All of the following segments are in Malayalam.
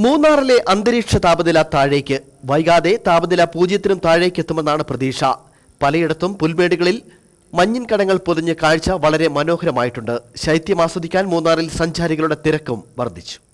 മൂന്നാറിലെ അന്തരീക്ഷ താപനില താഴേക്ക്. വൈകാതെ താപനില പൂജ്യത്തിനും താഴേക്ക് എത്തുമെന്നാണ് പ്രതീക്ഷ. പലയിടത്തും പുൽമേടുകളിൽ മഞ്ഞിൻ കടങ്ങൾ പൊതിഞ്ഞ് കാഴ്ച വളരെ മനോഹരമായിട്ടുണ്ട്. ശൈത്യം ആസ്വദിക്കാൻ മൂന്നാറിൽ സഞ്ചാരികളുടെ തിരക്കും വർദ്ധിച്ചു.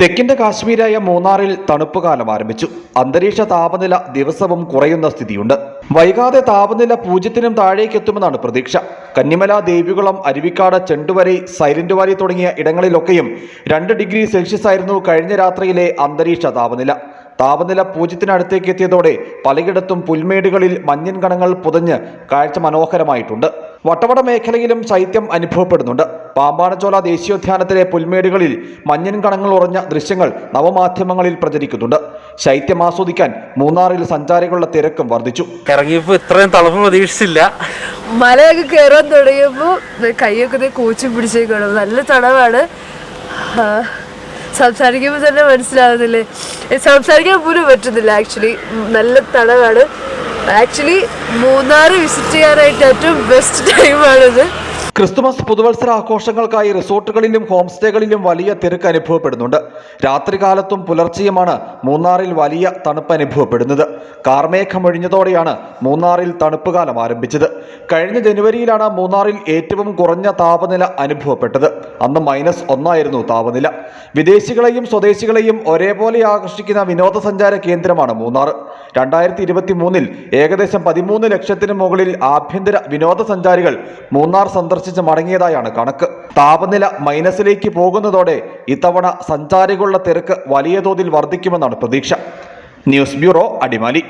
തെക്കിന്റെ കാശ്മീരായ മൂന്നാറിൽ തണുപ്പ് കാലം ആരംഭിച്ചു. അന്തരീക്ഷ താപനില ദിവസവും കുറയുന്ന സ്ഥിതിയുണ്ട്. വൈകാതെ താപനില പൂജ്യത്തിനും താഴേക്കെത്തുമെന്നാണ് പ്രതീക്ഷ. കന്നിമല ദേവികുളം അരുവിക്കാട് ചെണ്ടുവരി സൈലന്റ് വാലി തുടങ്ങിയ ഇടങ്ങളിലൊക്കെയും രണ്ട് ഡിഗ്രി സെൽഷ്യസ് ആയിരുന്നു കഴിഞ്ഞ രാത്രിയിലെ അന്തരീക്ഷ താപനില. താപനില പൂജ്യത്തിനടുത്തേക്ക് എത്തിയതോടെ പലയിടത്തും പുൽമേടുകളിൽ മഞ്ഞൻ കണങ്ങൾ പുതഞ്ഞ് കാഴ്ച മനോഹരമായിട്ടുണ്ട്. വട്ടവട മേഖലയിലും ശൈത്യം അനുഭവപ്പെടുന്നുണ്ട്. പാമ്പാനച്ചോല ദേശീയോദ്യാനത്തിലെ പുൽമേടുകളിൽ മഞ്ഞൻ കണങ്ങൾ ഉറഞ്ഞ ദൃശ്യങ്ങൾ നവമാധ്യമങ്ങളിൽ പ്രചരിക്കുന്നുണ്ട്. ശൈത്യം ആസ്വദിക്കാൻ മൂന്നാറിൽ സഞ്ചാരികളുടെ തിരക്കും വർദ്ധിച്ചു. ഇറങ്ങിയപ്പോ ഇത്രയും തണുപ്പ് പ്രതീക്ഷിച്ചില്ല. മലയൊക്കെ കയറാൻ തുടങ്ങിയപ്പോൾ കൈയൊക്കെ കൂച്ചി പിടിച്ചേക്കണം. നല്ല തടവാണ് സംസാരിക്കുമ്പോ സംസാരിക്കുമ്പോൾ തന്നെ മനസ്സിലാവുന്നില്ലേ? സംസാരിക്കാൻ പോലും പറ്റുന്നില്ല ആക്ച്വലി നല്ല തണവാണ്. ആക്ച്വലി മൂന്നാർ വിസിറ്റ് ചെയ്യാനായിട്ട് ഏറ്റവും ബെസ്റ്റ് ടൈമാണിത് ക്രിസ്തുമസ് പുതുവത്സര ആഘോഷങ്ങൾക്കായി റിസോർട്ടുകളിലും ഹോം സ്റ്റേകളിലും വലിയ തിരക്ക് അനുഭവപ്പെടുന്നുണ്ട്. രാത്രികാലത്തും പുലർച്ചെയുമാണ് മൂന്നാറിൽ വലിയ തണുപ്പ് അനുഭവപ്പെടുന്നത്. കാർമേഘമൊഴിഞ്ഞതോടെയാണ് മൂന്നാറിൽ തണുപ്പ് കാലം ആരംഭിച്ചത്. കഴിഞ്ഞ ജനുവരിയിലാണ് മൂന്നാറിൽ ഏറ്റവും കുറഞ്ഞ താപനില അനുഭവപ്പെട്ടത്. അന്ന് മൈനസ് ഒന്നായിരുന്നു താപനില. വിദേശികളെയും സ്വദേശികളെയും ഒരേപോലെ ആകർഷിക്കുന്ന വിനോദസഞ്ചാര കേന്ദ്രമാണ് മൂന്നാർ. രണ്ടായിരത്തി ഇരുപത്തി മൂന്നിൽ ഏകദേശം പതിമൂന്ന് ലക്ഷത്തിന് മുകളിൽ ആഭ്യന്തര വിനോദസഞ്ചാരികൾ മൂന്നാർ സന്ദർശിച്ച് മടങ്ങിയതായാണ് കണക്ക്. താപനില മൈനസിലേക്ക് പോകുന്നതോടെ ഇത്തവണ സഞ്ചാരികളുടെ തിരക്ക് വലിയ തോതിൽ വർദ്ധിക്കുമെന്നാണ് പ്രതീക്ഷ. News bureau Adimali.